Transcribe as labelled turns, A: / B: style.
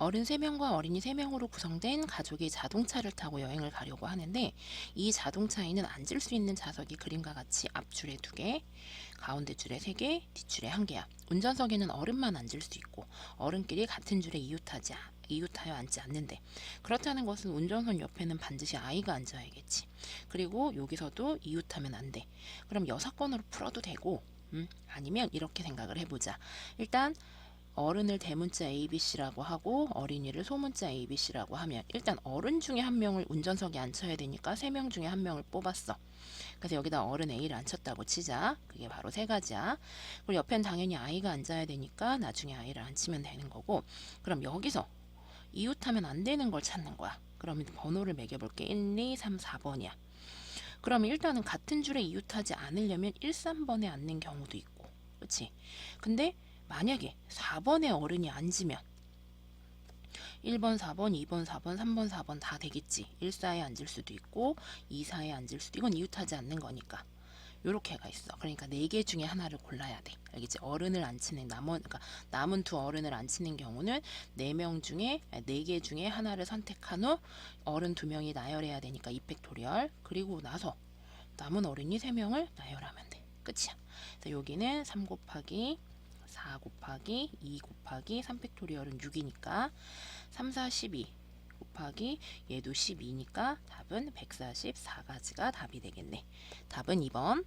A: 어른 3명과 어린이 3명으로 구성된 가족이 자동차를 타고 여행을 가려고 하는데 이 자동차에는 앉을 수 있는 좌석이 그림과 같이 앞줄에 2개, 가운데 줄에 3개, 뒷줄에 1개야. 운전석에는 어른만 앉을 수 있고 어른끼리 같은 줄에 이웃하지 아- 이웃하여 앉지 않는데 그렇다는 것은 운전석 옆에는 반드시 아이가 앉아야겠지. 그리고 여기서도 이웃하면 안 돼. 그럼 여사건으로 풀어도 되고 음, 아니면 이렇게 생각을 해보자. 일단 어른을 대문자 ABC라고 하고 어린이를 소문자 ABC라고 하면 일단 어른 중에 한 명을 운전석에 앉혀야 되니까 세 명 중에 한 명을 뽑았어. 그래서 여기다 어른 A를 앉혔다고 치자. 그게 바로 세 가지야. 그리고 옆엔 당연히 아이가 앉아야 되니까 나중에 아이를 앉히면 되는 거고 그럼 여기서 이웃하면 안 되는 걸 찾는 거야. 그러면 번호를 매겨볼게. 1, 2, 3, 4번이야. 그럼 일단은 같은 줄에 이웃하지 않으려면 1, 3번에 앉는 경우도 있고. 그치? 근데 만약에 4번에 어른이 앉으면 1번, 4번, 2번, 4번, 3번, 4번 다 되겠지. 1사에 앉을 수도 있고 2사에 앉을 수도 이건 이웃하지 않는 거니까. 요렇게가 있어. 그러니까 네 개 중에 하나를 골라야 돼. 알겠지? 어른을 앉히는 남은 그러니까 남은 두 어른을 앉히는 경우는 네 명 중에 네 개 중에 하나를 선택한 후 어른 두 명이 나열해야 되니까 이펙토리얼 그리고 나서 남은 어린이 세 명을 나열하면 돼. 끝이야. 그래서 여기는 3 곱하기 4 곱하기 2 곱하기 3 팩토리얼은 6이니까 3, 4, 12 곱하기 얘도 12니까 답은 144가지가 답이 되겠네. 답은 2번.